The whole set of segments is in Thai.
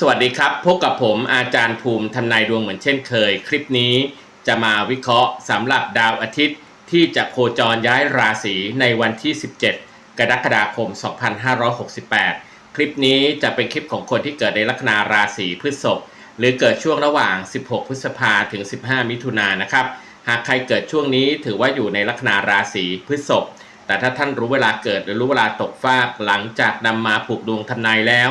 สวัสดีครับ พบกับผมอาจารย์ภูมิทำนายดวงเหมือนเช่นเคย คลิปนี้จะมาวิเคราะห์สำหรับดาวอาทิตย์ ที่จะโคจรย้ายราศีในวันที่ 17 กรกฎาคม 2568 คลิปนี้จะเป็นคลิปของคนที่เกิดในลัคนาราศีพฤษภหรือเกิดช่วงระหว่าง 16 พฤษภาถึง 15 มิถุนายนนะครับ หากใครเกิดช่วงนี้ถือว่าอยู่ในลัคนาราศีพฤษภแต่ถ้าท่านรู้เวลาเกิดหรือรู้เวลาตกฟากหลังจากนำมาผูกดวงทำนายแล้ว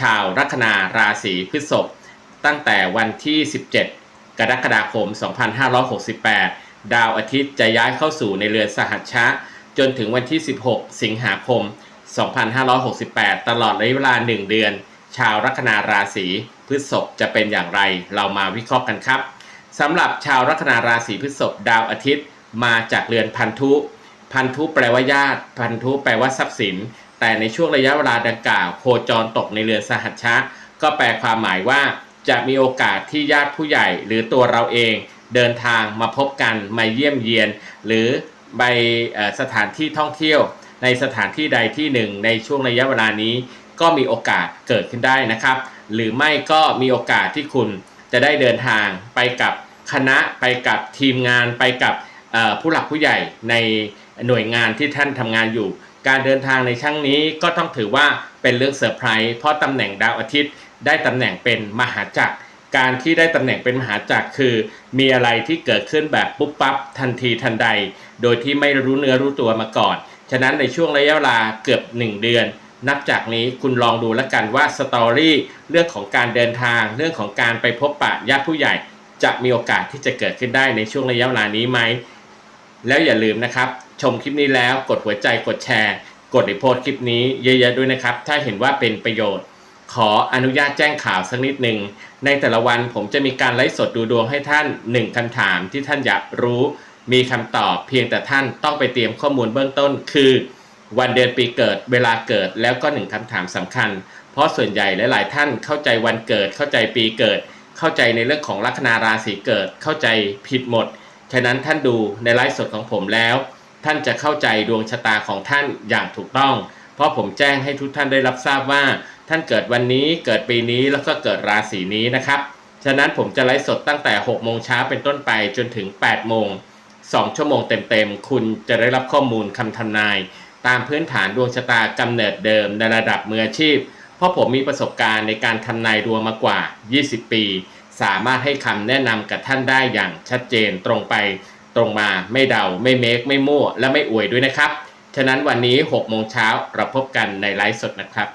ชาวลัคนาราศีพฤษภตั้งแต่วันที่ 17 กรกฎาคม 2568 ดาวอาทิตย์จะย้ายเข้าสู่ในเรือนสหัชชะ จนถึงวันที่ 16 สิงหาคม 2568 ตลอดระยะเวลา 1 เดือน ชาวลัคนาราศีพฤษภจะเป็นอย่างไร เรามาวิเคราะห์กันครับสำหรับชาวลัคนาราศีพฤษภดาวอาทิตย์มาจากเรือนพันธุ พันธุแปลว่าญาติ พันธุแปลว่าทรัพย์สิน แต่ในช่วงระยะเวลาดังกล่าวโคจรตกในเรือนสหัชชะ ก็แปลความหมายว่าจะมีโอกาสที่ญาติผู้ใหญ่หรือตัวเราเองเดินทางมาพบกันมาเยี่ยมเยียน หรือไปสถานที่ท่องเที่ยว ในสถานที่ใดที่หนึ่ง ในช่วงระยะเวลานี้ ก็มีโอกาสเกิดขึ้นได้นะครับ หรือไม่ก็มีโอกาสที่คุณจะได้เดินทางไปกับคณะไปกับทีมงานไปกับผู้หลักผู้ใหญ่ในหน่วยงานที่ท่านทำงานอยู่ การเดินทางในช่างนี้ก็ต้องถือว่าเป็นเรื่องเซอร์ไพรส์เพราะตำแหน่งดาวอาทิตย์ ได้ตำแหน่งเป็นมหาจักร การที่ได้ตำแหน่งเป็นมหาจักรคือ มีอะไรที่เกิดขึ้นแบบปุ๊บปั๊บทันทีทันใด โดยที่ไม่รู้เนื้อรู้ตัวมาก่อน ฉะนั้นในช่วงระยะเวลาเกือบ 1 เดือน นับจากนี้คุณลองดูแล้วกันว่าสตอรี่เรื่องของการเดินทาง เรื่องของการไปพบปะญาติผู้ใหญ่ จะมีโอกาสที่จะเกิดขึ้นได้ในช่วงระยะเวลานี้ไหม แล้วอย่าลืมนะครับ ชมคลิปนี้แล้วกดหัวใจกดแชร์ กดรีโพสคลิปนี้เยอะๆด้วยนะครับ ถ้าเห็นว่าเป็นประโยชน์ ขออนุญาตแจ้งข่าวสักนิดหนึ่งในแต่ละวันผมจะมีการไลฟ์สดดูดวงให้ท่าน 1คำถามที่ท่านอยากรู้ มีคำตอบเพียงแต่ท่านต้องไปเตรียมข้อมูลเบื้องต้น คือ วันเดือนปีเกิด เวลาเกิดแล้วก็หนึ่งคำถามสำคัญ เพราะส่วนใหญ่หลาย ๆ ท่านเข้าใจวันเกิดเข้าใจปีเกิด เข้าใจในเรื่องของลัคนาราศีเกิดเข้าใจผิดหมด ฉะนั้นท่านดูในไลฟ์สดของผมแล้ว ท่านจะเข้าใจดวงชะตาของท่านอย่างถูกต้อง เพราะผมแจ้งให้ทุกท่านได้รับทราบว่า ท่านเกิดวันนี้เกิดปีนี้แล้วก็เกิดราศีนี้นะครับ ฉะนั้นผมจะไลฟ์สดตั้งแต่6โมงเช้าเป็นต้นไปจนถึง8โมง2ชั่วโมงเต็มๆ คุณจะได้รับข้อมูลคำทำนาย ตามพื้นฐานดวงชะตากำเนิดเดิมในระดับมืออาชีพ เพราะผมมีประสบการณ์ในการทำนายดวงมากว่า 20 ปี สามารถให้คำแนะนำกับท่านได้อย่างชัดเจนตรงไปตรงมาไม่เดาไม่เมค ไม่มั่ว และไม่อวยด้วยนะครับ ฉะนั้นวันนี้6โมงเช้าเราพบกันในไลฟ์สดนะครับ